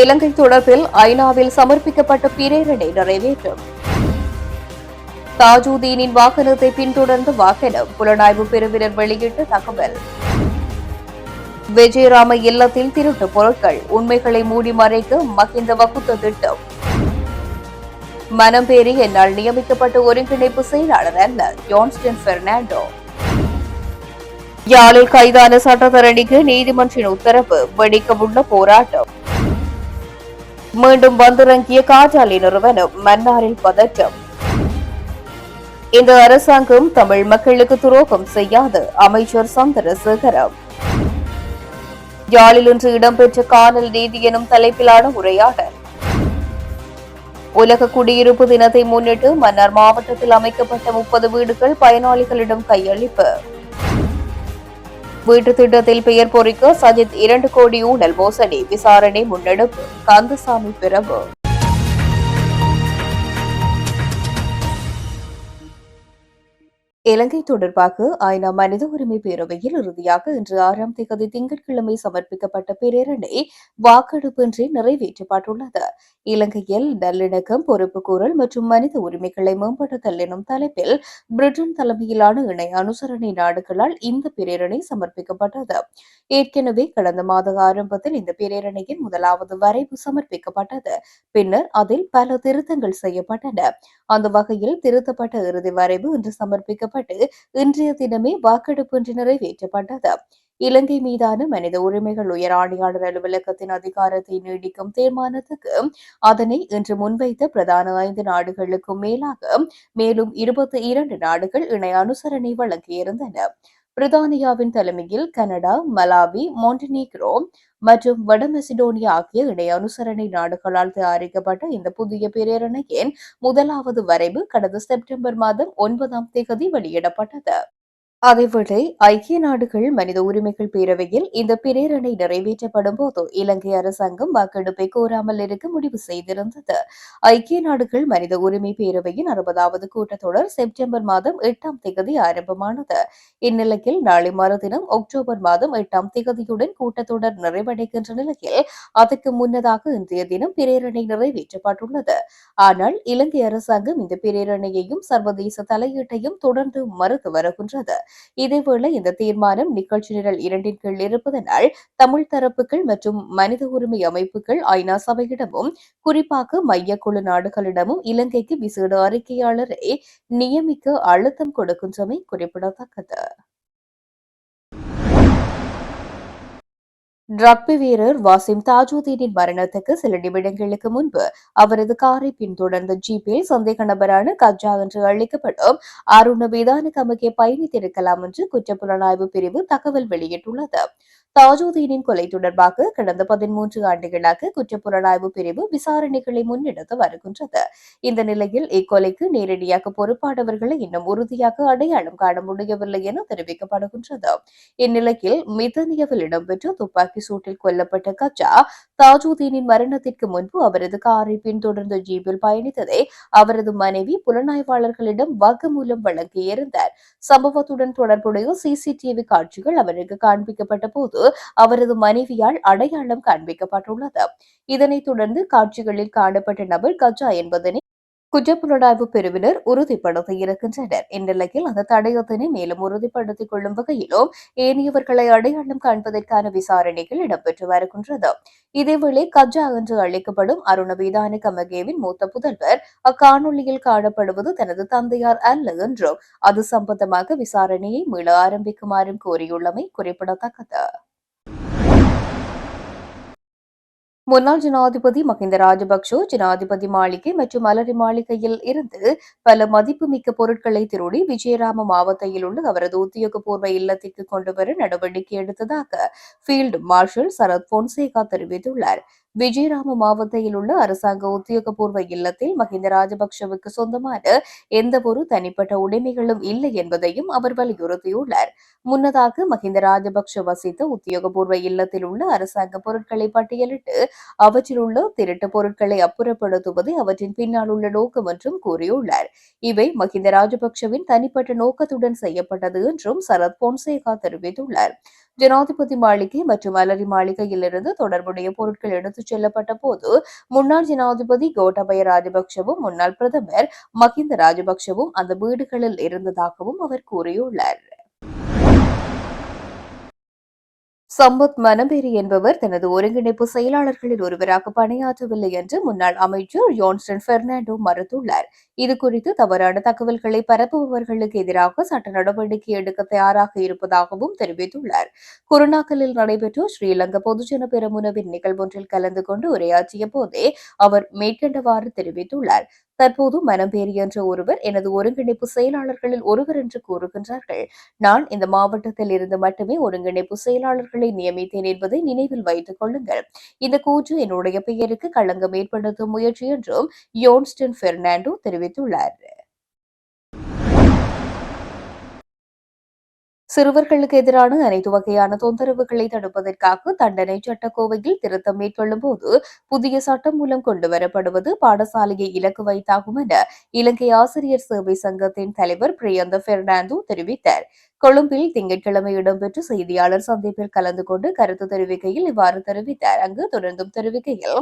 இலங்கை தொடர்பில் ஐநாவில் சமர்ப்பிக்கப்பட்ட பிரேரணை நிறைவேற்றும் தாஜூதீனின் வாகனத்தை பின்தொடர்ந்த வாகனம் புலனாய்வு பிரிவினர் வெளியிட்ட தகவல். விஜயராம இல்லத்தில் திருட்டு பொருட்கள் உண்மைகளை மூடி மறைக்க மகிந்த வகுத்த திட்டம். மனம்பேறி என்னால் நியமிக்கப்பட்ட ஒருங்கிணைப்பு செயலாளர் அல்ல ஜான்ஸ்டன் பெர்னாண்டோ. யாழில் கைதான சட்டத்தரணிக்கு நீதிமன்றின் உத்தரவு வெடிக்கவுள்ள போராட்டம். மீண்டும் வந்திறங்கிய காற்றாலை நிறுவனம் மன்னாரில் பதற்றம். இந்த அரசாங்கம் தமிழ் மக்களுக்கு துரோகம் செய்யாது அமைச்சர் சந்திரசேகரம். யாழில் இன்று இடம்பெற்ற காணல் நீதி எனும் தலைப்பிலான உரையாடல். உலக குடியிருப்பு தினத்தை முன்னிட்டு மன்னார் மாவட்டத்தில் அமைக்கப்பட்ட முப்பது வீடுகள் பயனாளிகளிடம் கையளிப்பு. வீட்டு திட்டத்தில் பெயர் பொறிக்க சஜித் இரண்டு கோடி ஊழல் மோசடி விசாரணை முன்னெடுப்பு கந்தசாமி பிறப்பு இலங்கை தொடர்பாக ஐநா மனித உரிமை பேரவையில் இறுதியாக இன்று ஆறாம் தேதி திங்கட்கிழமை சமர்ப்பிக்கப்பட்ட பிரேரணை வாக்கெடுப்பின்றி நிறைவேற்றப்பட்டுள்ளது. இலங்கையில் நல்லிணக்கம் பொறுப்புக்கூறல் மற்றும் மனித உரிமைகளை மேம்படுத்தல் எனும் தலைப்பில் பிரிட்டன் தலைமையிலான இணை அனுசரணை நாடுகளால் இந்த பிரேரணை சமர்ப்பிக்கப்பட்டது. ஏற்கனவே கடந்த மாத ஆரம்பத்தில் இந்த பிரேரணையின் முதலாவது வரைவு சமர்ப்பிக்கப்பட்டது. பின்னர் அதில் பல திருத்தங்கள் செய்யப்பட்டன. அந்த வகையில் திருத்தப்பட்ட இறுதி வரைவு இன்று சமர்ப்பிக்கப்பட்டு இன்றைய தினமே வாக்கெடுப்பு நிறைவேற்றப்பட்டது. இலங்கை மீதான மனித உரிமைகள் உயர் ஆணையாளர் அலுவலகத்தின் அதிகாரத்தை நீடிக்கும் தீர்மானத்துக்கு அதனை இன்று முன்வைத்த பிரதான ஐந்து நாடுகளுக்கும் மேலாக மேலும் இருபத்தி இரண்டு நாடுகள் இணை அனுசரணை வழங்கியிருந்தன. பிரித்தானியாவின் தலைமையில் கனடா மலாவி மொண்டனீக்ரோ மற்றும் வடமெசிடோனியா ஆகிய இணை அனுசரணை நாடுகளால் தயாரிக்கப்பட்ட இந்த புதிய பிரேரணையின் முதலாவது வரைவு கடந்த செப்டம்பர் மாதம் ஒன்பதாம் தேதி வெளியிடப்பட்டது. அதேவேளை ஐக்கிய நாடுகள் மனித உரிமைகள் பேரவையில் இந்த பிரேரணை நிறைவேற்றப்படும் போது இலங்கை அரசாங்கம் வாக்கெடுப்பை கோராமல் இருக்க முடிவு செய்திருந்தது. ஐக்கிய நாடுகள் மனித உரிமை பேரவையின் அறுபதாவது கூட்டத்தொடர் செப்டம்பர் மாதம் எட்டாம் தேதி ஆரம்பமானது. இந்நிலையில் நாளை மறுதினம் அக்டோபர் மாதம் எட்டாம் தேதியுடன் கூட்டத்தொடர் நிறைவடைகின்ற நிலையில் அதற்கு முன்னதாக இன்றைய தினம் பிரேரணை நிறைவேற்றப்பட்டுள்ளது. ஆனால் இலங்கை அரசாங்கம் இந்த பிரேரணையையும் சர்வதேச தலையீட்டையும் தொடர்ந்து மறுத்து வருகின்றது. இதேவேளை இந்த தீர்மானம் நிகழ்ச்சி நிரல் இரண்டின் கீழ் இருப்பதனால் தமிழ் தரப்புகள் மற்றும் மனித உரிமை அமைப்புகள் ஐநா சபையிடமும் குறிப்பாக மையக்குழு நாடுகளிடமும் இலங்கைக்கு விசேட அறிக்கையாளரை நியமிக்க அழுத்தம் கொடுக்கின்றமை குறிப்பிடத்தக்கது. ரக்பி வீரர் வாசிம் தாஜுதீனின் மரணத்துக்கு சில நிமிடங்களுக்கு முன்பு அவரது காரை பின்தொடர்ந்த ஜீப்பில் சந்தேக நபரான கஜா என்று அழைக்கப்படும் அருண விதான கமகே பயணித்திருக்கலாம் என்று குற்றப்புலனாய்வு பிரிவு தகவல் வெளியிட்டுள்ளது. தாஜுதீனின் கொலை தொடர்பாக கடந்த பதிமூன்று ஆண்டுகளாக குற்றப்புலனாய்வு பிரிவு விசாரணைகளை முன்னெடுத்து வருகின்றது. இந்த நிலையில் இக்கொலைக்கு நேரடியாக பொறுப்பானவர்களை இன்னும் உறுதியாக அடையாளம் காண முடியவில்லை என தெரிவிக்கப்படுகின்றது. இந்நிலையில் மிதனியவில் இடம்பெற்ற துப்பாக்கி சூட்டில் கொல்லப்பட்ட கஜா தாஜுதீனின் மரணத்திற்கு முன்பு அவரது காரை பின்தொடர்ந்த ஜீப்பில் பயணித்ததை அவரது மனைவி புலனாய்வாளர்களிடம் வாக்குமூலம் வழங்கியிருந்தார். சம்பவத்துடன் தொடர்புடைய சிசிடிவி காட்சிகள் அவருக்கு காண்பிக்கப்பட்ட போது அவரது மனைவியால் அடையாளம் காண்பிக்கப்பட்டுள்ளது. இதனைத் தொடர்ந்து காட்சிகளில் காணப்பட்ட நபர் கஜா என்பதனை குற்றப்புலனாய்வு பிரிவினர் உறுதிப்படுத்தி இருக்கின்றனர் இந்நிலையில் அந்த தடயத்தினை மேலும் உறுதிப்படுத்திக் கொள்ளும் வகையிலும் ஏனையவர்களை அடையாளம் காண்பதற்கான விசாரணைகள் இடம்பெற்று வருகின்றது. இதேவேளை கஜா என்று அழைக்கப்படும் அருணவீதான கமகேவின் மூத்த புதல்வர் அக்காணொலியில் காணப்படுவது தனது தந்தையார் அல்ல என்றும் அது சம்பந்தமாக விசாரணையை மீள ஆரம்பிக்குமாறும் கோரியுள்ளமை குறிப்பிடத்தக்கது. முன்னாள் ஜனாதிபதி மஹிந்த ராஜபக்ஷ ஜனாதிபதி மாளிகை மற்றும் மலரி மாளிகையில் இருந்து பல மதிப்புமிக்க பொருட்களை திருடி விஜயராம மாவட்டத்தில் உள்ள அவரது உத்தியோகபூர்வ இல்லத்திற்கு கொண்டுவர நடவடிக்கை எடுத்ததாக ஃபீல்டு மார்ஷல் சரத் பொன்சேகா தெரிவித்துள்ளார். விஜயராம மாவட்டத்தில் உள்ள அரசாங்க உத்தியோகபூர்வ இல்லத்தில் மஹிந்த ராஜபக்சவுக்கு சொந்தமான எந்த ஒரு தனிப்பட்ட உடைமைகளும் இல்லை என்பதையும் அவர் வலியுறுத்தியுள்ளார். முன்னதாக மஹிந்த ராஜபக்ஷ வசித்த உத்தியோகபூர்வ இல்லத்தில் உள்ள அரசாங்க பொருட்களை பட்டியலிட்டு அவற்றில் உள்ள திருட்டு பொருட்களை அப்புறப்படுத்துவதே அவற்றின் பின்னால் உள்ள நோக்கம் என்றும் கூறியுள்ளார். இவை மஹிந்த ராஜபக்ஷவின் தனிப்பட்ட நோக்கத்துடன் செய்யப்பட்டது என்றும் சரத் பொன்சேகா தெரிவித்துள்ளார். ஜனாதிபதி மாளிகை மற்றும் அலரி மாளிகையிலிருந்து தொடர்புடைய பொருட்கள் எடுத்துச் செல்லப்பட்ட போது முன்னாள் ஜனாதிபதி கோட்டபய ராஜபக்சவும் முன்னாள் பிரதமர் மஹிந்த ராஜபக்சவும் அந்த வீடுகளில் இருந்ததாகவும் அவர் கூறியுள்ளார். சம்பத் மனபேரி என்பவர் தனது ஒருங்கிணைப்பு செயலாளர்களில் ஒருவராக பணியாற்றவில்லை என்று முன்னாள் அமைச்சர் யோன்ஸ்டன் பெர்னாண்டோ மறுத்துள்ளார். இதுகுறித்து தவறான தகவல்களை பரப்புபவர்களுக்கு எதிராக சட்ட நடவடிக்கை எடுக்க தயாராக இருப்பதாகவும் தெரிவித்துள்ளார். குருநாக்கலில் நடைபெற்ற ஸ்ரீலங்கா பொதுஜன பெருமுனவின் நிகழ்வொன்றில் கலந்து கொண்டு உரையாற்றிய போதே அவர் மேற்கண்டவாறு தெரிவித்துள்ளார். தற்போது மனம்பேரி என்ற ஒருவர் எனது ஒருங்கிணைப்பு செயலாளர்களில் ஒருவர் என்று கூறுகின்றார்கள். நான் இந்த மாவட்டத்தில் இருந்து மட்டுமே ஒருங்கிணைப்பு செயலாளர்களை நியமித்தேன் என்பதை நினைவில் வைத்துக் கொள்ளுங்கள். இந்த கூற்று என்னுடைய பெயருக்கு களங்கம் ஏற்படுத்தும் முயற்சி என்றும் யோன்ஸ்டன் பெர்னாண்டோ தெரிவித்துள்ளார். சிறுவர்களுக்கு எதிரான அனைத்து வகையான தொந்தரவுகளை தடுப்பதற்காக தண்டனை சட்டக்கோவையில் திருத்தம் மேற்கொள்ளும் போது புதிய சட்டம் மூலம் கொண்டுவரப்படுவது பாடசாலையை இலக்கு வைத்தாகும் என இலங்கை ஆசிரியர் சேவை சங்கத்தின் தலைவர் பிரியந்த பெர்னாண்டோ தெரிவித்தார். கொழும்பில் திங்கட்கிழமை இடம்பெற்ற செய்தியாளர் சந்திப்பில் கலந்து கொண்டு கருத்து தெரிவிக்கையில் இவ்வாறு தெரிவித்தார். அங்கு தொடர்ந்தும் தெரிவிக்கையில்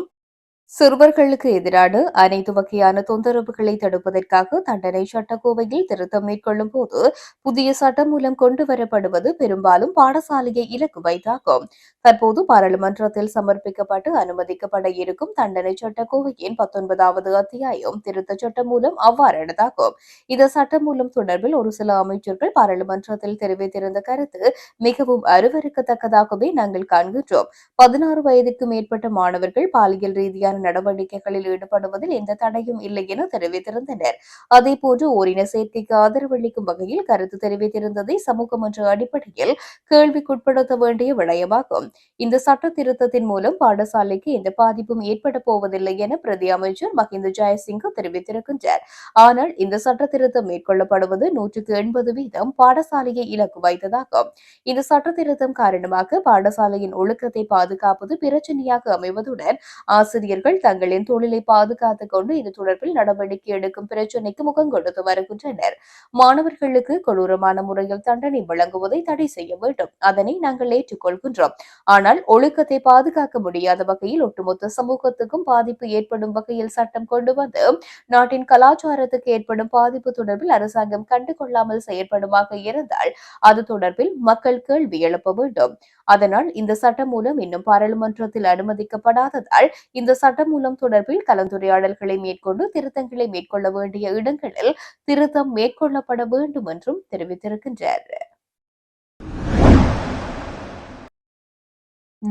சிறுவர்களுக்கு எதிரான அனைத்து வகையான தொந்தரவுகளை தடுப்பதற்காக தண்டனை சட்டக்கோவையில் திருத்தம் மேற்கொள்ளும் போது புதிய சட்டம் மூலம் கொண்டு வரப்படுவது பெரும்பாலும் பாடசாலையை இலக்கு வைத்தாகும். தற்போது பாராளுமன்றத்தில் சமர்ப்பிக்கப்பட்டு அனுமதிக்கப்பட இருக்கும் தண்டனை சட்டக்கோவையின் பத்தொன்பதாவது அத்தியாயம் திருத்த சட்டம் மூலம் அவ்வாறானதாகும் இந்த சட்டம் மூலம் தொடர்பில் ஒரு சில அமைச்சர்கள் பாராளுமன்றத்தில் தெரிவித்திருந்த கருத்து மிகவும் அருவருக்கத்தக்கதாகவே நாங்கள் காண்கின்றோம். பதினாறு வயதுக்கு மேற்பட்ட மாணவர்கள் பாலியல் ரீதியான நடவடிக்கைகளில் ஈடுபடுவதில் எந்த தடையும் இல்லை என தெரிவித்திருந்தனர். அதேபோன்று ஓரின சேர்க்கைக்கு ஆதரவளிக்கும் வகையில் கருத்து தெரிவித்திருந்ததை சமூகம் என்ற அடிப்படையில் கேள்விக்குட்படுத்த வேண்டிய விடயமாகும். இந்த சட்ட திருத்தத்தின் மூலம் பாடசாலைக்கு எந்த பாதிப்பும் ஏற்பட போவதில்லை என பிரதி அமைச்சர் மஹிந்த ஜெயசிங்க தெரிவித்திருக்கின்றார். ஆனால் இந்த சட்ட திருத்தம் மேற்கொள்ளப்படுவது நூற்றுக்கு எண்பது வீதம் பாடசாலையை இலக்கு வைத்ததாகும். இந்த சட்ட திருத்தம் காரணமாக பாடசாலையின் ஒழுக்கத்தை பாதுகாப்பது பிரச்சனையாக அமைவதுடன் ஆசிரியர்கள் தங்களின் தொழிலை பாதுகாத்துக் கொண்டு இது தொடர்பில் நடவடிக்கை எடுக்கும் பிரச்சினைக்கு முகம் கொடுத்து வருகின்றனர். மாணவர்களுக்கு கொடூரமான முறையில் தண்டனை வழங்குவதை தடை செய்ய வேண்டும். அதனை நாங்கள் ஏற்றுக்கொள்கின்றோம். ஆனால் ஒழுக்கத்தை பாதுகாக்க முடியாத வகையில் ஒட்டுமொத்த சமூகத்துக்கும் பாதிப்பு ஏற்படும் வகையில் சட்டம் கொண்டு வந்து நாட்டின் கலாச்சாரத்துக்கு ஏற்படும் பாதிப்பு தொடர்பில் அரசாங்கம் கண்டுகொள்ளாமல் செயற்படுமாக இருந்தால் அது தொடர்பில் மக்கள் கேள்வி எழுப்ப வேண்டும். அதனால் இந்த சட்டம் மூலம் இன்னும் பாராளுமன்றத்தில் அனுமதிக்கப்படாததால் இந்த சட்டம் மூலம் தொடர்பில் கலந்துரையாடல்களை மேற்கொண்டு திருத்தங்களை மேற்கொள்ள வேண்டிய இடங்களில் திருத்தம் மேற்கொள்ளப்பட வேண்டும் என்றும் தெரிவித்திருக்கின்றார்.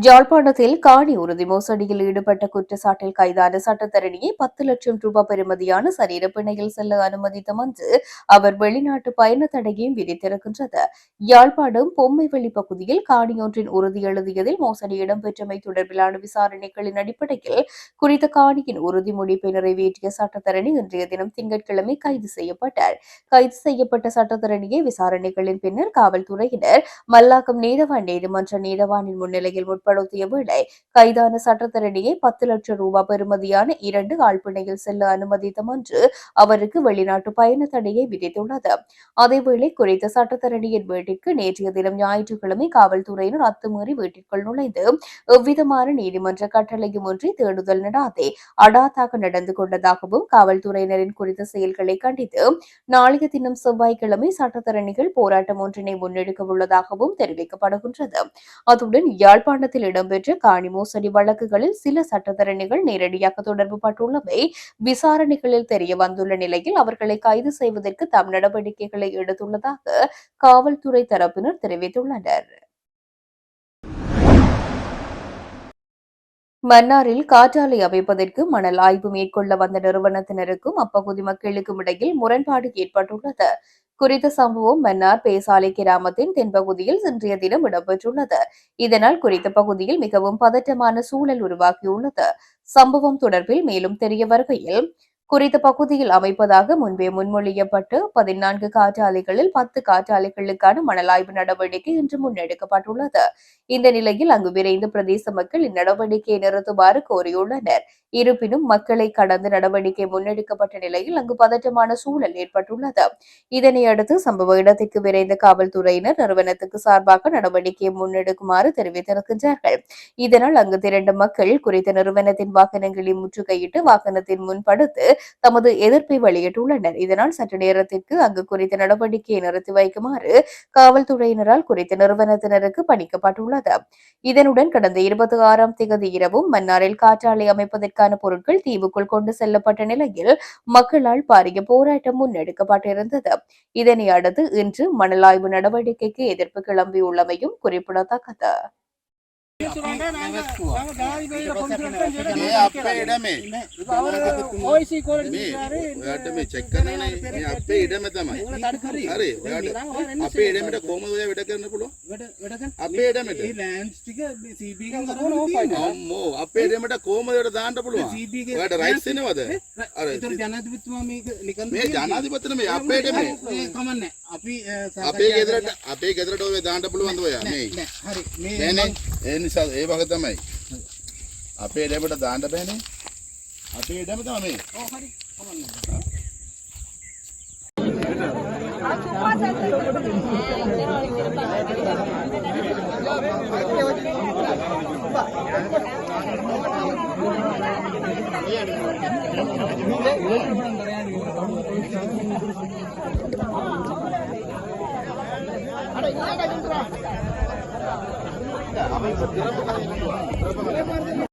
ஜாழ்ப்பாணத்தில் காணி உறுதி மோசடியில் ஈடுபட்ட குற்றச்சாட்டில் கைதான சட்டத்தரணியை பத்து லட்சம் ரூபாய் பெறுமதியான சரீர பிணையில் செல்ல அனுமதித்த மன்று அவர் வெளிநாட்டு பயண தடையையும் விதித்திருக்கின்றது. யாழ்ப்பாணம் பொம்மைவெளி பகுதியில் காணியொன்றின் உறுதி எழுதியதில் மோசடி இடம்பெற்றமை தொடர்பிலான விசாரணைகளின் அடிப்படையில் குறித்த காணியின் உறுதி முடிப்பை நிறைவேற்றிய சட்டத்தரணி இன்றைய தினம் திங்கட்கிழமை கைது செய்யப்பட்டார். கைது செய்யப்பட்ட சட்டத்தரணியை விசாரணைகளின் பின்னர் காவல்துறையினர் மல்லாக்கம் நீதவான் நீதிமன்ற நீதவானின் முன்னிலையில் உட்படுத்திய வேளை கைதான சட்டத்தரணியை பத்து லட்சம் ரூபாய் பெறுமதியான இரண்டு ஆழ்பிணையில் செல்ல அனுமதித்தம் என்று அவருக்கு வெளிநாட்டு பயண தடையை விதித்துள்ளது. அதேவேளை குறித்த சட்டத்தரணியின் வீட்டிற்கு நேற்றைய தினம் ஞாயிற்றுக்கிழமை காவல்துறையினர் அத்துமீறி வீட்டிற்குள் நுழைந்து எவ்விதமான நீதிமன்ற கட்டளையும் ஒன்றி தேடுதல் நடாதே அடாத்தாக நடந்து கொண்டதாகவும் காவல்துறையினரின் குறித்த செயல்களை கண்டித்து நாளைய தினம் செவ்வாய்க்கிழமை சட்டத்தரணிகள் போராட்டம் ஒன்றினை முன்னெடுக்க உள்ளதாகவும் தெரிவிக்கப்படுகின்றது. அத்துடன் யாழ்ப்பாண நீதிமன்றத்தில் இடம்பெற்ற காணி மோசடி வழக்குகளில் சில சட்டத்தரணிகள் நேரடியாக தொடர்பு பட்டுள்ளவை விசாரணைகளில் தெரிய வந்துள்ள நிலையில் அவர்களை கைது செய்வதற்கு தம் நடவடிக்கைகளை எடுத்துள்ளதாக காவல்துறை தரப்பினர் தெரிவித்துள்ளனர். மன்னாரில் காற்றாலை அமைப்பதற்கு மணல் ஆய்வு மேற்கொள்ள வந்த நிறுவனத்தினருக்கும் அப்பகுதி மக்களுக்கும் இடையில் முரண்பாடு ஏற்பட்டுள்ளது. குறித்த சம்பவம் மன்னார் பேசாலை கிராமத்தின் தென்பகுதியில் இன்றைய தினம் இடம்பெற்றுள்ளது. இதனால் குறித்த பகுதியில் மிகவும் பதற்றமான சூழல் உருவாகியுள்ளது. சம்பவம் தொடர்பில் மேலும் தெரிய வருகையில் குறித்த பகுதியில் அமைப்பதாக முன்பே முன்மொழியப்பட்டு பதினான்கு காற்றாலைகளில் பத்து காற்றாலைகளுக்கான மணலாய்வு நடவடிக்கை இன்று முன்னெடுக்கப்பட்டுள்ளது. இந்த நிலையில் அங்கு விரைந்து பிரதேச மக்கள் இந்நடவடிக்கையை நிறுத்துமாறு கோரியுள்ளனர். இருப்பினும் மக்களை கடந்த நடவடிக்கை முன்னெடுக்கப்பட்ட நிலையில் அங்கு பதற்றமான சூழல் ஏற்பட்டுள்ளது. இதனையடுத்து சம்பவ இடத்திற்கு விரைந்த காவல்துறையினர் நிறுவனத்துக்கு சார்பாக நடவடிக்கையை முன்னெடுக்குமாறு தெரிவித்திருக்கின்றார்கள். இதனால் அங்கு திரண்ட மக்கள் குறித்த நிறுவனத்தின் வாகனங்களை முற்றுகையிட்டு வாகனத்தின் முன்படுத்து தமது எதிர்ப்பை வெளியிட்டுள்ளனர். இதனால் சற்று நேரத்திற்கு அங்கு குறித்த நடவடிக்கையை நிறுத்தி வைக்குமாறு காவல்துறையினரால் குறித்த நிறுவனத்தினருக்கு பணிக்கப்பட்டுள்ளது. இதனுடன் கடந்த இருபத்தி ஆறாம் தேதி இரவும் மன்னாரில் காற்றாலை அமைப்பதற்கான பொருட்கள் தீவுக்குள் கொண்டு செல்லப்பட்ட நிலையில் மக்களால் பாரிய போராட்டம் முன்னெடுக்கப்பட்டிருந்தது. இதனை அடுத்து இன்று மணலாய்வு நடவடிக்கைக்கு எதிர்ப்பு கிளம்பியுள்ளமையும் குறிப்பிடத்தக்கது. මේ අපේ ඉඩමේ ඕයිසි කෝල මේ ඔයාට මේ චෙක් කරනනේ මේ අපේ ඉඩම තමයි හරි ඔයාට අපේ ඉඩමට කොහමද ඔයා වැඩ කරන්න පුළුවන් අපේ ඉඩමට අම්මෝ අපේ ඉඩමට කොහමද ඔයාට දාන්න පුළුවන් ඔයාට රයිට්ස් එනවද අර මේ ජනාධිපතින මේ අපේ ඉඩමේ කමන්න අපි අපේ ගෙදරට අපේ ගෙදරට ඔය දාන්න පුළුවන්ද ඔයා මේ නෑනේ ඒ නිසා ඒ වගේ තමයි. අපේ ඉඩමට දාන්න බෑනේ. අපේ ඉඩම තමයි මේ. நேர் ಅವರು ಜನಪ್ರತಿನಿಧಿಗಳು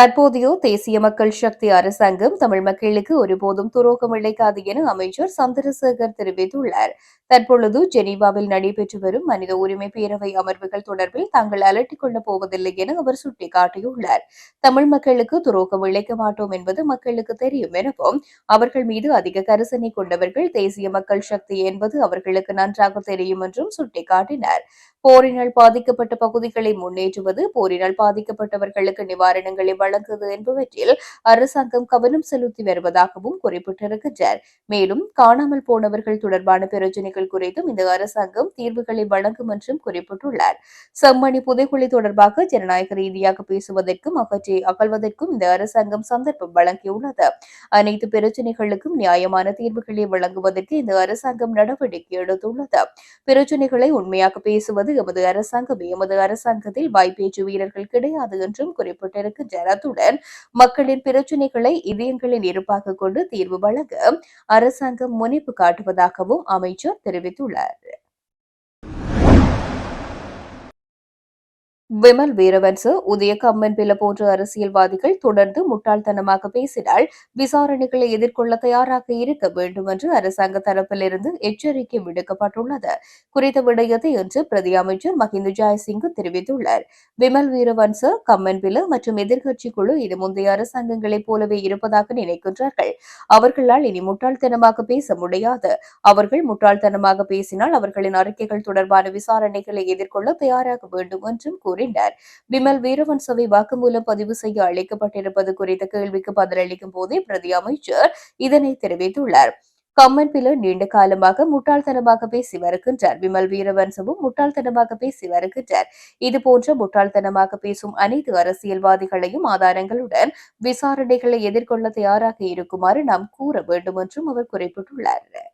தற்போதைய தேசிய மக்கள் சக்தி அரசாங்கம் தமிழ் மக்களுக்கு ஒருபோதும் துரோகம் இழைக்காது என அமைச்சர் சந்திரசேகர் தெரிவித்துள்ளார். தற்பொழுது ஜெனீவாவில் நடைபெற்று வரும் மனித உரிமை பேரவை அமர்வுகள் தொடர்பில் தாங்கள் அலட்டிக் கொள்ளப் போவதில்லை என அவர் சுட்டிக்காட்டியுள்ளார். தமிழ் மக்களுக்கு துரோகம் இழைக்க மாட்டோம் என்பது மக்களுக்கு தெரியும் எனவும் அவர்கள் மீது அதிக கரிசனை கொண்டவர்கள் தேசிய மக்கள் சக்தி என்பது அவர்களுக்கு நன்றாக தெரியும் என்றும் சுட்டிக்காட்டினார். போரினால் பாதிக்கப்பட்ட பகுதிகளை முன்னேற்றுவது போரினால் பாதிக்கப்பட்டவர்களுக்கு நிவாரணங்களை வழங்குவது என்பவற்றில் அரசாங்கம் கவனம் செலுத்தி வருவதாகவும் குறிப்பிட்டிருக்கின்றார். மேலும் காணாமல் போனவர்கள் தொடர்பான பிரச்சினைகள் குறித்தும் இந்த அரசாங்கம் தீர்வுகளை வழங்கும் என்றும் குறிப்பிட்டுள்ளார். செம்மணி புதைக்குழி தொடர்பாக ஜனநாயக ரீதியாக பேசுவதற்கும் அகற்றி அகழ்வதற்கும் இந்த அரசாங்கம் சந்தர்ப்பம் வழங்கியுள்ளது. அனைத்து பிரச்சினைகளுக்கும் நியாயமான தீர்வுகளை வழங்குவதற்கு இந்த அரசாங்கம் நடவடிக்கை எடுத்துள்ளது. பிரச்சினைகளை உண்மையாக பேசுவது எமது அரசாங்கம் எமது அரசாங்கத்தில் வாய்ப்பேச்சு வீரர்கள் கிடையாது என்றும் குறிப்பிட்டிருக்கின்றனர் அத்துடன் மக்களின் பிரச்சினைகளை இதயங்களின் இருப்பாக கொண்டு தீர்வு வழங்க அரசாங்கம் முனைப்பு காட்டுவதாகவும் அமைச்சர் தெரிவித்துள்ளார். விமல் வீரவன்சு உதய கம்மன் பில போன்ற அரசியல்வாதிகள் தொடர்ந்து முட்டாள்தனமாக பேசினால் விசாரணைகளை எதிர்கொள்ள தயாராக இருக்க வேண்டும் என்று அரசாங்க தரப்பிலிருந்து எச்சரிக்கை விடுக்கப்பட்டுள்ளது. குறித்த விடயத்தை இன்று பிரதி அமைச்சர் மஹிந்த ஜெயசிங் தெரிவித்துள்ளார். விமல் வீரவன்சு கம்மன் பில மற்றும் எதிர்க்கட்சி குழு இது முந்தைய அரசாங்கங்களைப் போலவே இருப்பதாக நினைக்கின்றார்கள். அவர்களால் இனி முட்டாள்தனமாக பேச முடியாது. அவர்கள் முட்டாள்தனமாக பேசினால் அவர்களின் அறிக்கைகள் தொடர்பான விசாரணைகளை எதிர்கொள்ள தயாராக வேண்டும் என்றும் கூறினார். விமல் வீரவன்சவை வாக்குமூலம் பதிவு செய்ய அழைக்கப்பட்டிருப்பது குறித்த கேள்விக்கு பதிலளிக்கும் போதே பிரதி அமைச்சர் இதனை தெரிவித்துள்ளார். கம்மன்பில நீண்ட காலமாக முட்டாள்தனமாக பேசி வருகின்றார். விமல் வீரவன்சவும் முட்டாள்தனமாக பேசி வருகின்றார். இதுபோன்ற முட்டாள்தனமாக பேசும் அனைத்து அரசியல்வாதிகளையும் ஆதாரங்களுடன் விசாரணைகளை எதிர்கொள்ள தயாராக இருக்குமாறு நாம் கூற வேண்டும் என்றும் அவர் குறிப்பிட்டுள்ளார்.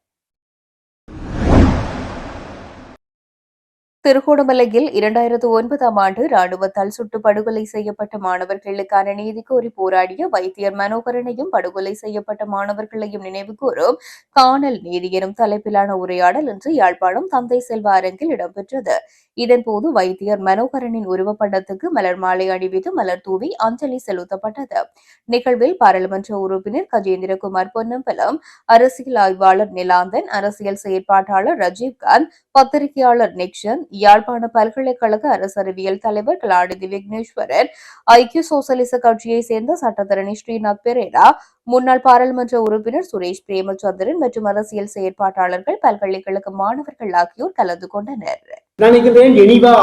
திருகோணமலையில் இரண்டாயிரத்து ஒன்பதாம் ஆண்டு ராணுவத்தால் சுட்டு படுகொலை செய்யப்பட்ட மாணவர்களுக்கான நீதி கோரி போராடிய வைத்தியர் மனோகரனையும் படுகொலை செய்யப்பட்ட மாணவர்களையும் நினைவுகூறும் காணல் நீதி எனும் தலைப்பிலான உரையாடல் இன்று யாழ்ப்பாணம் தந்தை செல்வ அரங்கில் இடம்பெற்றது இதன்போது வைத்தியர் மனோகரனின் உருவப்படத்துக்கு மலர் மாலை அணிவித்து மலர் தூவி அஞ்சலி செலுத்தப்பட்டது. நிகழ்வில் பாராளுமன்ற உறுப்பினர் கஜேந்திரகுமார் பொன்னம்பலம் அரசியல் ஆய்வாளர் நிலாந்தன் அரசியல் செயற்பாட்டாளர் ரஜீவ்காந்த் பத்திரிகையாளர் நிக்ஷன் யாழ்ப்பாண பல்கலைக்கழக அரசறிவியல் தலைவர் கலாநிதி விக்னேஸ்வரன் ஐக்கிய சோசலிச கட்சியை சேர்ந்த சட்டத்தரணி ஸ்ரீநாத் பெரேரா முன்னாள் பாராளுமன்ற உறுப்பினர் சுரேஷ் பிரேமச்சந்திரன் மற்றும் அரசியல் செயற்பாட்டாளர்கள் பல்கலைக்கழக மாணவர்கள் ஆகியோர் கலந்து கொண்டனர். நான் நினைக்கிறேன் ஜெனீவா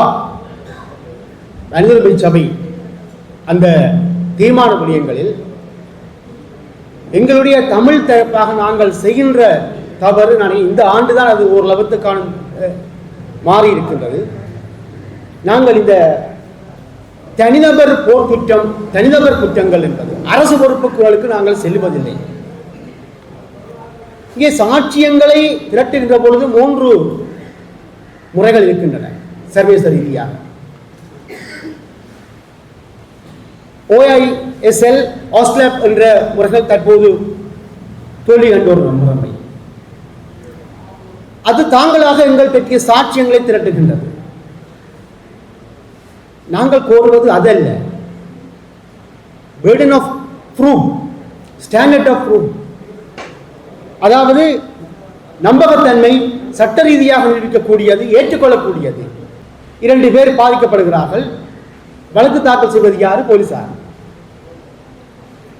மனிதர்கள் சபை அந்த தீர்மான விடயங்களில் எங்களுடைய தமிழ் தரப்பாக நாங்கள் செய்கின்ற தவறு நான் இந்த ஆண்டு தான் அது ஒரு லபத்துக்கான மாறி இருக்கின்றது நாங்கள் இந்த தனிநபர் போர் குற்றம் தனிநபர் குற்றங்கள் என்பது அரசு பொறுப்புகளுக்கு நாங்கள் செல்வதில்லை இங்கே சாட்சியங்களை திரட்டுகின்ற பொழுது மூன்று முறைகள் இருக்கின்றன சர்வேச ரீதியாக. ஓஐஎஸ்எல் ஆஸ்லாப் என்ற முறைகள் தற்போது தோல்வி கண்டு வரும் அது தாங்களாக எங்கள் பற்றிய சாட்சியங்களை திரட்டுகின்றது. நாங்கள் கோருவது அதல்ல. Burden of proof standard of proof அதாவது நம்பகத்தன்மை சட்ட ரீதியாக நிரூபிக்கக்கூடியது ஏற்றுக்கொள்ளக்கூடியது. இரண்டு பேர் பாதிக்கப்படுகிறார்கள். வழக்கு தாக்கல் செய்வது யாரு? போலீசார்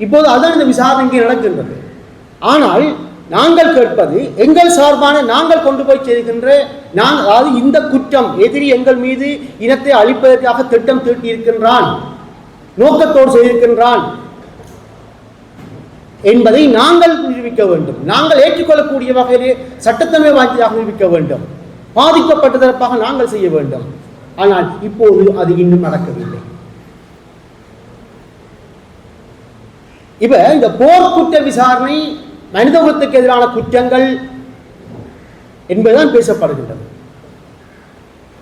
இப்போது அதான் இந்த விசாரணை இங்கே நடக்கின்றது. ஆனால் நாங்கள் கேட்பது எங்கள் சார்பான நாங்கள் கொண்டு போய் செய்கின்ற நாங்கள் அதாவது இந்த குற்றம் எதிரி எங்கள் மீது இனத்தை அழிப்பதற்காக திட்டம் தீட்டியிருக்கின்றான் நோக்கத்தோடு செய்திருக்கின்றான் என்பதை நாங்கள் நிரூபிக்க வேண்டும். நாங்கள் ஏற்றுக்கொள்ளக்கூடிய வகையிலே சட்டத்தன்மை வாய்ந்ததாக நிரூபிக்க வேண்டும். பாதிக்கப்பட்டதற்காக நாங்கள் செய்ய வேண்டும். ஆனால் இப்போது அது இன்னும் நடக்கவில்லை. இப்ப இந்த போர்க்குற்ற விசாரணை மனித குலத்துக்கு எதிரான குற்றங்கள் என்பதுதான் பேசப்படுகின்றது.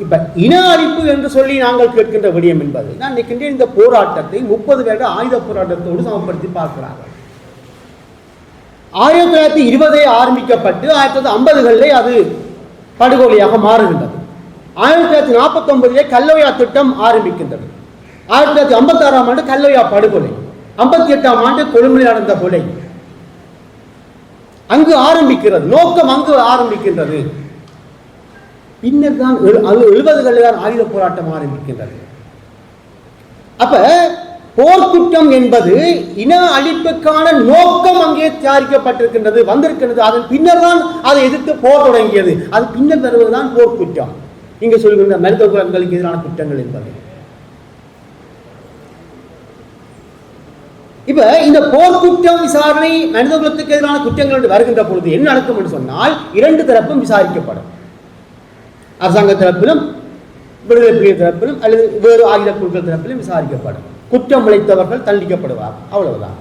இப்ப இன அழிப்பு என்று சொல்லி நாங்கள் கேட்கின்ற விடயம் என்பது நான் நினைக்கின்றேன் இந்த போராட்டத்தை முப்பது வருட ஆயுத போராட்டத்தோடு சமப்படுத்தி பார்க்கிறார்கள். ஆயிரத்தி தொள்ளாயிரத்தி இருபதே ஆரம்பிக்கப்பட்டு ஆயிரத்தி தொள்ளாயிரத்தி ஐம்பதுகளிலே அது படுகொலையாக மாறுகின்றது. ஆயிரத்தி தொள்ளாயிரத்தி நாற்பத்தி ஒன்பதிலே கல்லவையா திட்டம் ஆரம்பிக்கின்றது. ஆயிரத்தி தொள்ளாயிரத்தி ஐம்பத்தி ஆறாம் ஆண்டு கல்லவையா படுகொலை. ஐம்பத்தி எட்டாம் ஆண்டு கொழும்பில் நடந்த கொலை. அங்கு ஆரம்பிக்கிறது. நோக்கம் அங்கு ஆரம்பிக்கின்றது. பின்னர் தான் எழுபதுகளில் தான் ஆயுத போராட்டம் ஆரம்பிக்கின்றது. அப்ப போர்க்குற்றம் என்பது இன அழிப்புக்கான நோக்கம் அங்கே தயாரிக்கப்பட்டிருக்கின்றது வந்திருக்கின்றது. அதன் பின்னர் தான் அதை எதிர்த்து போர் தொடங்கியது. அது பின்னர் தருவதுதான் போர்க்குற்றம். இங்க சொல்கின்ற மருத்துவ குலங்களுக்கு எதிரான குற்றங்கள் என்பது. இப்ப இந்த போர்க்குற்றம் விசாரணை மனித குலத்துக்கு எதிரான குற்றங்கள் என்று வருகின்ற பொழுது என்ன நடக்கும் என்று சொன்னால் இரண்டு தரப்பும் விசாரிக்கப்படும். அரசாங்க தரப்பிலும் விடுதலை புலிகள் தரப்பிலும் அல்லது வேறு ஆயுத குழுக்கள் தரப்பிலும் விசாரிக்கப்படும். குற்றம் உழைத்தவர்கள் தண்டிக்கப்படுவார் அவ்வளவுதான்.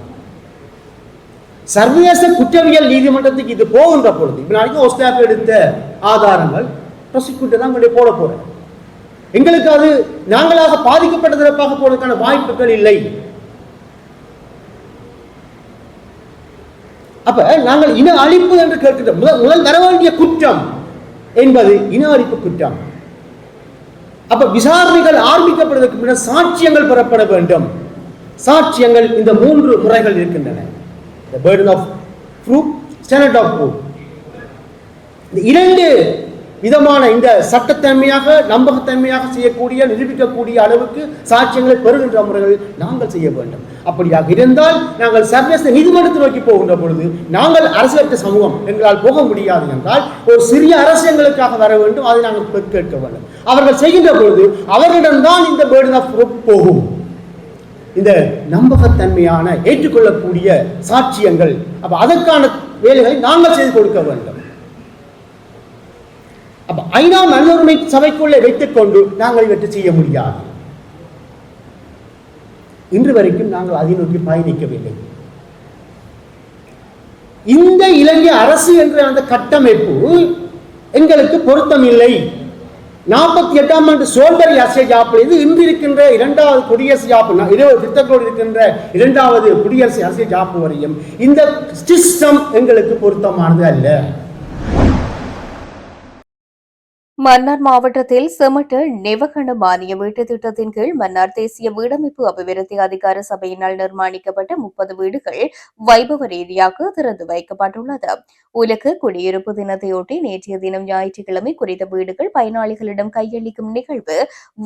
சர்வதேச குற்றவியல் நீதிமன்றத்துக்கு இது போகின்ற பொழுது இப்ப நாளைக்கு ஒஸ்டாப் எடுத்த ஆதாரங்கள் ப்ரொசிக்யூட்டர் தான் கொண்டு போட போறேன் எங்களுக்கு அது நாங்களாக பாதிக்கப்பட்ட தரப்பாக போவதற்கான வாய்ப்புகள் இல்லை. அப்ப நாங்கள் இன அழிப்பு என்று கேட்கின்ற முதல் முதல் வர வேண்டிய குற்றம் என்பது இன அழிப்பு குற்றம். அப்ப விசாரணைகள் ஆரம்பிக்கப்படுவதற்கு முன்னர் சாட்சியங்கள் பெறப்பட வேண்டும். சாட்சியங்கள் இந்த மூன்று முறைகள் இருக்கின்றன. The ஆஃப் of இந்த இரண்டு விதமான இந்த சட்டத்தன்மையாக நம்பகத்தன்மையாக செய்யக்கூடிய நிரூபிக்கக்கூடிய அளவுக்கு சாட்சியங்களை பெறுகின்ற முறைகள் நாங்கள் செய்ய வேண்டும். அப்படியாக இருந்தால் நாங்கள் சர்வதேச நீதிமன்றத்தை நோக்கி போகின்ற பொழுது நாங்கள் அரசியலற்ற சமூகம் எங்களால் போக முடியாது என்றால் ஒரு சிறிய அரசியங்களுக்காக வர வேண்டும். அதை நாங்கள் கேட்க வேண்டும். அவர்கள் செய்கின்ற பொழுது அவர்களிடம்தான் இந்த burden ஆஃப் போகும். இந்த நம்பகத்தன்மையான ஏற்றுக்கொள்ளக்கூடிய சாட்சியங்கள் அப்ப அதற்கான வேலைகளை நாங்கள் செய்து கொடுக்க வேண்டும். அப்ப ஐநா மனிதருமை சபைக்குள்ளே வைத்துக் கொண்டு நாங்கள் இவற்றை செய்ய முடியாது. இன்று வரைக்கும் நாங்கள் அதை நோக்கி பயணிக்கவில்லை. இந்த இலங்கை அரசு என்ற அந்த கட்டமைப்பு எங்களுக்கு பொருத்தமில்லை. நாற்பத்தி எட்டாம் ஆண்டு சோல்பரி அரசியல் ஜாப்பில் இது இன்று இருக்கின்ற இரண்டாவது குடியரசு யாப்பு இருபது திட்டத்தோடு இருக்கின்ற இரண்டாவது குடியரசு அரசியல் ஜாப்பு வரையும் இந்த சிஸ்டம் எங்களுக்கு பொருத்தமானது அல்ல. மன்னார் மாவட்டத்தில் செமட்ட நெவகண மானிய வீட்டு திட்டத்தின் கீழ் மன்னார் தேசிய வீடமைப்பு அபிவிருத்தி அதிகார சபையினால் நிர்மாணிக்கப்பட்ட முப்பது வீடுகள் வைபவ ரீதியாக திறந்து வைக்கப்பட்டுள்ளது. உலக குடியிருப்பு தினத்தையொட்டி நேற்றைய தினம் ஞாயிற்றுக்கிழமை குறித்த வீடுகள் பயனாளிகளிடம் கையளிக்கும் நிகழ்வு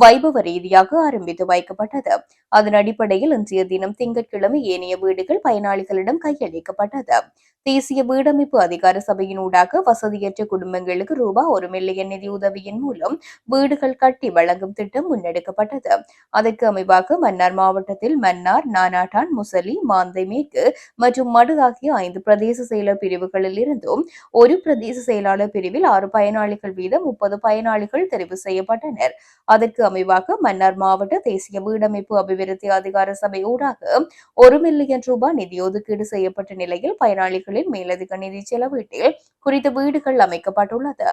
வைபவ ரீதியாக ஆரம்பித்து வைக்கப்பட்டது. அதன் அடிப்படையில் இன்றைய தினம் திங்கட்கிழமை ஏனைய வீடுகள் பயனாளிகளிடம் கையளிக்கப்பட்டது. தேசிய வீடமைப்பு அதிகார சபையினூடாக வசதியற்ற குடும்பங்களுக்கு ரூபாய் ஒரு மில்லியன் நிதி உதவியின் மூலம் வீடுகள் கட்டி வழங்கும் திட்டம் முன்னெடுக்கப்பட்டது. அதற்கு அமைவாக மன்னார் மாவட்டத்தில் மன்னார் நானாட்டான் முசலி மாந்தை மேற்கு மற்றும் மடு ஆகிய ஐந்து பிரதேச செயலர் பிரிவுகளில் இருந்தும் ஒரு பிரதேச செயலாளர் பிரிவில் ஆறு பயனாளிகள் வீதம் முப்பது பயனாளிகள் தெரிவு செய்யப்பட்டனர். அதற்கு அமைவாக மன்னார் மாவட்ட தேசிய வீடமைப்பு அபிவிருத்தி அதிகார சபை ஊடாக ஒரு மில்லியன் ரூபாய் நிதி ஒதுக்கீடு செய்யப்பட்ட நிலையில் பயனாளிகள் வீடுகளில் மேலதிக நிதி செலவீட்டில் குறித்த வீடுகள் அமைக்கப்பட்டுள்ளது.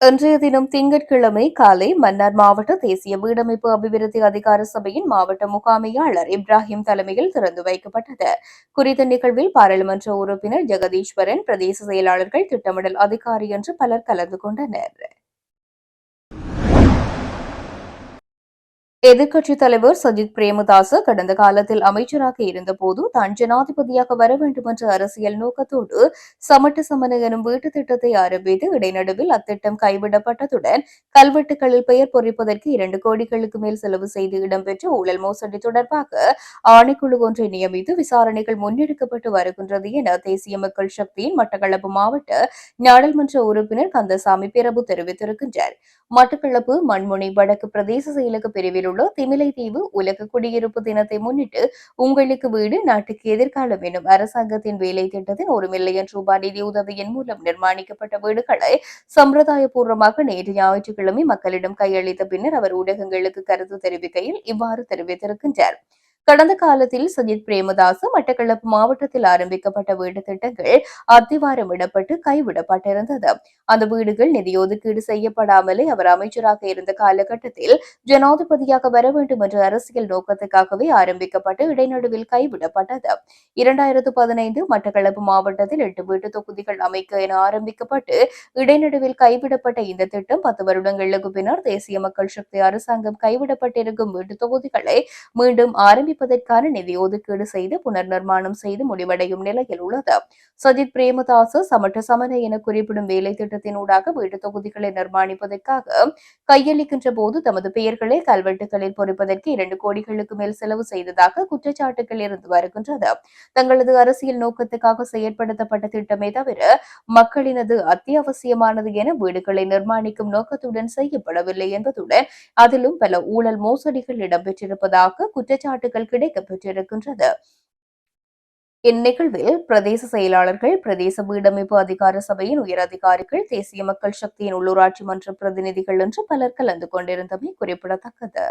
இன்றைய தினம் திங்கட்கிழமை காலை மன்னார் மாவட்ட தேசிய வீடமைப்பு அபிவிருத்தி அதிகார சபையின் மாவட்ட முகாமையாளர் இப்ராஹிம் தலைமையில் திறந்து வைக்கப்பட்டது. குறித்த நிகழ்வில் பாராளுமன்ற உறுப்பினர் ஜெகதீஸ்வரன் பிரதேச செயலாளர்கள் திட்டமிடல் அதிகாரி என்று பலர் கலந்து கொண்டனர். எதிர்க்கட்சித் தலைவர் சஜித் பிரேமதாச கடந்த காலத்தில் அமைச்சராக இருந்தபோது தான் ஜனாதிபதியாக வர வேண்டும் என்ற அரசியல் நோக்கத்தோடு சமட்டு சமன எனும் வீட்டு திட்டத்தை ஆரம்பித்து இடைநடுவில் அத்திட்டம் கைவிடப்பட்டதுடன் கல்வெட்டுகளில் பெயர் பொறிப்பதற்கு இரண்டு கோடிகளுக்கு மேல் செலவு செய்து இடம்பெற்ற ஊழல் மோசடி தொடர்பாக ஆணைக்குழு ஒன்றை நியமித்து விசாரணைகள் முன்னெடுக்கப்பட்டு வருகின்றது என தேசிய மக்கள் சக்தியின் மட்டக்களப்பு மாவட்ட நாடாளுமன்ற உறுப்பினர் கந்தசாமி பிரபு தெரிவித்திருக்கின்றார். மட்டக்களப்பு மண்முனை வடக்கு பிரதேச செயலக பிரிவில் உள்ள திமிலை தீவு உலக குடியிருப்பு தினத்தை முன்னிட்டு உங்களுக்கு வீடு நாட்டுக்கு எதிர்காலம் எனும் அரசாங்கத்தின் வேலை திட்டத்தின் ஒரு மில்லியன் ரூபாய் நிதி உதவியின் மூலம் நிர்மாணிக்கப்பட்ட வீடுகளை சம்பிரதாயபூர்வமாக நேற்று ஞாயிற்றுக்கிழமை மக்களிடம் கையளித்த பின்னர் அவர் ஊடகங்களுக்கு கருத்து தெரிவிக்கையில் இவ்வாறு தெரிவித்திருக்கின்றார். கடந்த காலத்தில் சஜித் பிரேமதாசு மட்டக்களப்பு மாவட்டத்தில் ஆரம்பிக்கப்பட்ட வீடு திட்டங்கள் அத்திவாரமிடப்பட்டு கைவிடப்பட்டிருந்தது. அந்த வீடுகள் நிதி ஒதுக்கீடு செய்யப்படாமலே அவர் அமைச்சராக இருந்த காலகட்டத்தில் ஜனாதிபதியாக வர வேண்டும் என்ற அரசியல் நோக்கத்துக்காகவே ஆரம்பிக்கப்பட்டு இடைநடுவில் கைவிடப்பட்டது. இரண்டாயிரத்து பதினைந்து மட்டக்களப்பு மாவட்டத்தில் எட்டு வீட்டு தொகுதிகள் அமைக்க என ஆரம்பிக்கப்பட்டு இடைநடுவில் கைவிடப்பட்ட இந்த திட்டம் பத்து வருடங்களுக்கு பின்னர் தேசிய மக்கள் சக்தி அரசாங்கம் கைவிடப்பட்டிருக்கும் வீட்டு தொகுதிகளை மீண்டும் ஆரம்பி ஆரம்பிப்பதற்கான நிதி ஒதுக்கீடு செய்து புனர் நிர்மாணம் செய்து முடிவடையும் நிலையில் உள்ளது. சஜித் பிரேமதாசு சமட்ட சமன என குறிப்பிடும் வேலை திட்டத்தினூடாக வீட்டு தொகுதிகளை நிர்மாணிப்பதற்காக கையளிக்கின்ற போது தமது பெயர்களை கல்வெட்டுகளில் பொறிப்பதற்கு இரண்டு கோடிகளுக்கு மேல் செலவு செய்ததாக குற்றச்சாட்டுகள் இருந்து வருகின்றது. தங்களது அரசியல் நோக்கத்துக்காக செயற்படுத்தப்பட்ட திட்டமே தவிர மக்களினது அத்தியாவசியமானது என வீடுகளை நிர்மாணிக்கும் நோக்கத்துடன் செய்யப்படவில்லை என்பதுடன் அதிலும் பல ஊழல் மோசடிகள் இடம்பெற்றிருப்பதாக குற்றச்சாட்டுகள் கிடைக்கப்பெற்றிருக்கின்றது. இந்நிகழ்வில் பிரதேச செயலாளர்கள் பிரதேச வீடமைப்பு அதிகார சபையின் உயர் அதிகாரிகள் தேசிய மக்கள் சக்தியின் உள்ளூராட்சி மன்ற பிரதிநிதிகள் என்று பலர் கலந்து கொண்டிருந்தமை குறிப்பிடத்தக்கது.